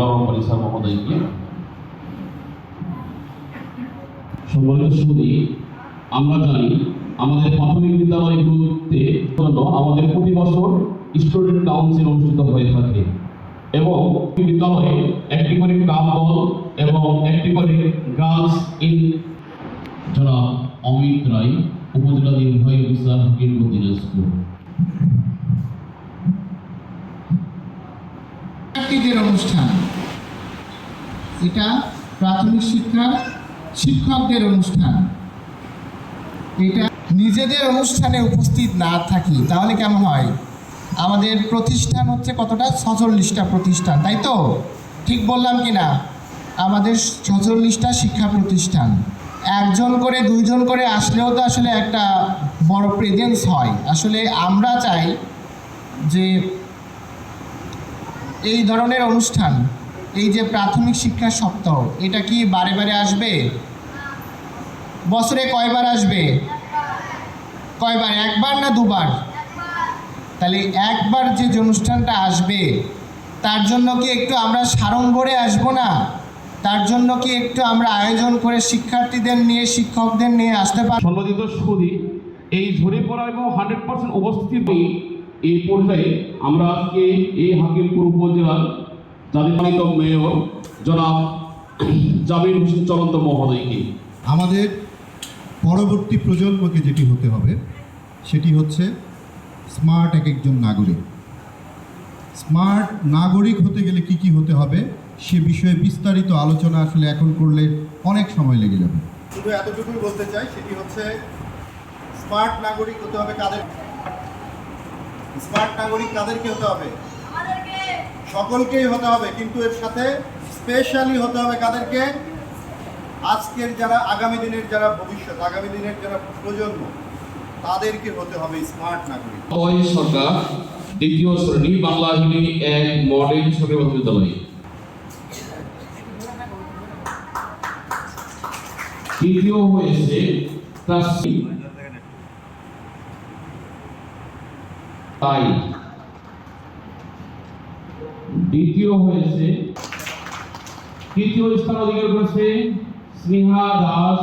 Rabbani sir মহোদয়কে সম্মানিত সুদী আমরা জানি আমাদের প্রাথমিক বিদ্যালয়গুলোতে আমাদের প্রতি বছর স্টুডেন্ট কাউন্সিল অনুষ্ঠিত হয়ে থাকে এবং বিদ্যালয়ে একটি করে দল এবং একটি করে গার্লস ইন জনাব অমিত রায়, উপজেলা নির্বাহী অফিসার হাকিমপুর দিনাজপুর। শিক্ষার্থীদের অনুষ্ঠান। এটা প্রাথমিক শিক্ষার শিক্ষকদের অনুষ্ঠান। এটা নিজেদের অনুষ্ঠানে উপস্থিত না থাকি, তাহলে কেমন হয়? আমাদের প্রতিষ্ঠান হচ্ছে কতটা? ছচল্লিশটা প্রতিষ্ঠান, তাই তো? ঠিক বললাম কি না? আমাদের ছচল্লিশটা শিক্ষা প্রতিষ্ঠান। একজন করে, দুইজন করে আসলেও তো আসলে একটা বড় প্রেজেন্স হয়। আসলে আমরা চাই যে এই ধরনের অনুষ্ঠান, এই যে প্রাথমিক শিক্ষা সপ্তাহ, এটা কি বারে বারে আসবে? বছরে কয়বার আসবে? কয়বার, একবার না দুবার? তাহলে একবার যে অনুষ্ঠানটা আসবে, তার জন্য কি একটু আমরা সাড়ম্বরে আসব না? তার জন্য কি একটু আমরা আয়োজন করে শিক্ষার্থীদের নিয়ে, শিক্ষকদের নিয়ে আসতে পারি সম্মানিত সুদী এই ঝরে পড়া এবং হান্ড্রেড পার্সেন্ট উপস্থিতি এই পর্যায়ে আমরা আজকে এই হাকিমপুর উপজেলার জাতিমানিত মেয়র জনাব জামির হোসেন চলন্ত মহোদয়কে। আমাদের পরবর্তী প্রজন্মকে যেটি হতে হবে সেটি হচ্ছে স্মার্ট এক একজন নাগরিক। স্মার্ট নাগরিক হতে গেলে কি কি হতে হবে সে বিষয়ে বিস্তারিত আলোচনা আসলে এখন করলে অনেক সময় লেগে যাবে। শুধু এতটুকুই বলতে চাই সেটি হচ্ছে স্মার্ট নাগরিক হতে হবে কাদের? স্মার্ট নাগরিক কাদেরকে হতে হবে। সকলকেই হতে হবে কিন্তু এর সাথে স্পেশালি হতে হবে কাদেরকে? আজকের যারা আগামী দিনের যারা ভবিষ্যৎ আগামী দিনের যারা প্রজন্ম তাদেরকে হতে হবে স্মার্ট নাগরিক। অয় সরকার দ্বিতীয় শ্রেণি বাংলা হিন্দি এক মডেল সরকারি বিদ্যালয় তৃতীয় হয়েছে ক্লাস তাই দ্বিতীয় হয়েছে তৃতীয় স্থান অধিকার করেছে স্নেহা দাস।